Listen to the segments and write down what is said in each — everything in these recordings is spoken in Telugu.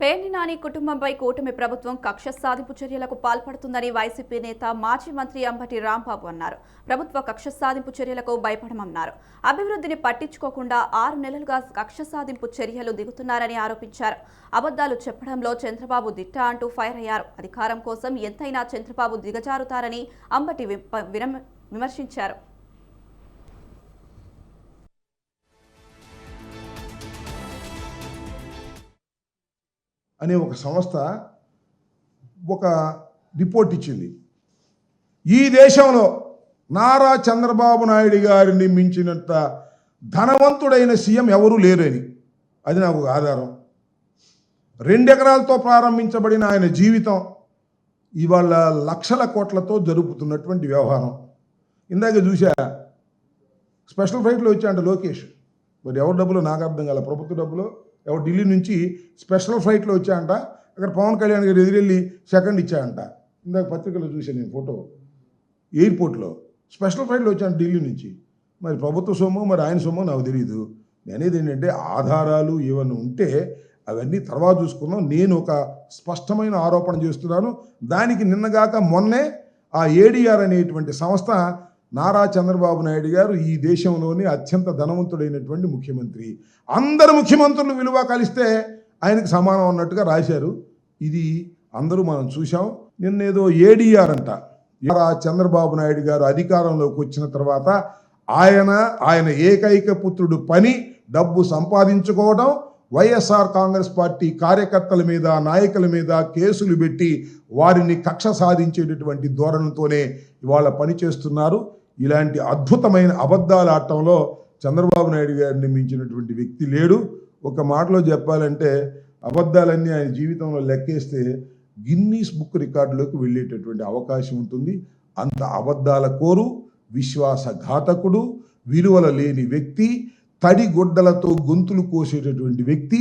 పేర్ని నాని కుటుంబంపై కూటమి ప్రభుత్వం కక్ష సాధింపు చర్యలకు పాల్పడుతుందని వైసీపీ నేత మాజీ మంత్రి అంబటి రాంబాబు అన్నారు. ప్రభుత్వ కక్ష సాధింపు చర్యలకు భయపడమన్నారు. అభివృద్ధిని పట్టించుకోకుండా ఆరు నెలలుగా కక్ష సాధింపు చర్యలు దిగుతున్నారని ఆరోపించారు. అబద్ధాలు చెప్పడంలో చంద్రబాబు దిట్ట అంటూ ఫైర్ అయ్యారు. అధికారం కోసం ఎంతైనా చంద్రబాబు దిగజారుతారని అంబటి విమర్శించారు. అనే ఒక సంస్థ ఒక రిపోర్ట్ ఇచ్చింది. ఈ దేశంలో నారా చంద్రబాబు నాయుడు గారిని మించినంత ధనవంతుడైన సీఎం ఎవరూ లేరని. అది నాకు ఆధారం ఆధారం. రెండెకరాలతో ప్రారంభించబడిన ఆయన జీవితం ఇవాళ లక్షల కోట్లతో జరుపుతున్నటువంటి వ్యవహారం. ఇందాక చూసా స్పెషల్ ఫ్లైట్లో వచ్చాయంట లోకేష్. మరి ఎవరి డబ్బులు? నాకు అర్థం కాల ప్రభుత్వ డబ్బులు? ఎవరు ఢిల్లీ నుంచి స్పెషల్ ఫ్లైట్లో వచ్చాయంట. అక్కడ పవన్ కళ్యాణ్ గారు ఎదురెళ్ళి సెకండ్ ఇచ్చాయంట ఇందాక పత్రికలో చూశాను నేను ఫోటో. ఎయిర్పోర్ట్లో స్పెషల్ ఫ్లైట్లో వచ్చాను ఢిల్లీ నుంచి. మరి ప్రభుత్వ సొమ్ము మరి ఆయన సొమ్ము నాకు తెలియదు నేనేది ఏంటంటే ఆధారాలు ఏమైనా ఉంటే అవన్నీ తర్వాత చూసుకుందాం. నేను ఒక స్పష్టమైన ఆరోపణ చేస్తున్నాను. దానికి నిన్నగాక మొన్నే ఆ ఏడిఆర్ అనేటువంటి సంస్థ నారా చంద్రబాబు నాయుడు గారు ఈ దేశంలోని అత్యంత ధనవంతుడైనటువంటి ముఖ్యమంత్రి. అందరు ముఖ్యమంత్రులు విలువ కలిస్తే ఆయనకు సమానం అన్నట్టుగా రాశారు. ఇది అందరూ మనం చూసాం నిన్నేదో ఏడీఆర్ అంట. నారా చంద్రబాబు నాయుడు గారు అధికారంలోకి వచ్చిన తర్వాత ఆయన ఆయన ఏకైక పుత్రుడు పని డబ్బు సంపాదించుకోవడం వైఎస్ఆర్ కాంగ్రెస్ పార్టీ కార్యకర్తల మీద నాయకుల మీద కేసులు పెట్టి వారిని కక్ష సాధించేటటువంటి ధోరణితోనే ఇవాళ పనిచేస్తున్నారు. ఇలాంటి అద్భుతమైన అబద్ధాల ఆటంలో చంద్రబాబు నాయుడు గారిని మించినటువంటి వ్యక్తి లేడు. ఒక మాటలో చెప్పాలంటే అబద్ధాలన్నీ ఆయన జీవితంలో లెక్కేస్తే గిన్నీస్ బుక్ రికార్డులోకి వెళ్ళేటటువంటి అవకాశం ఉంటుంది. అంత అబద్ధాల కోరు విశ్వాసఘాతకుడు విలువల లేని వ్యక్తి తడిగుడ్డలతో గొంతులు కోసేటటువంటి వ్యక్తి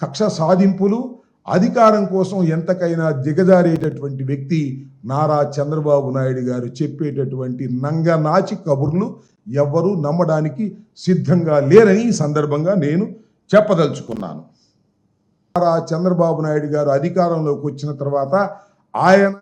కక్ష సాధింపులు అధికారం కోసం ఎంతకైనా దిగజారేటటువంటి వ్యక్తి నారా చంద్రబాబు నాయుడు గారు చెప్పేటటువంటి నంగనాచి కబుర్లు ఎవ్వరూ నమ్మడానికి సిద్ధంగా లేరని ఈ సందర్భంగా నేను చెప్పదలుచుకున్నాను. నారా చంద్రబాబు నాయుడు గారు అధికారంలోకి వచ్చిన తర్వాత ఆయన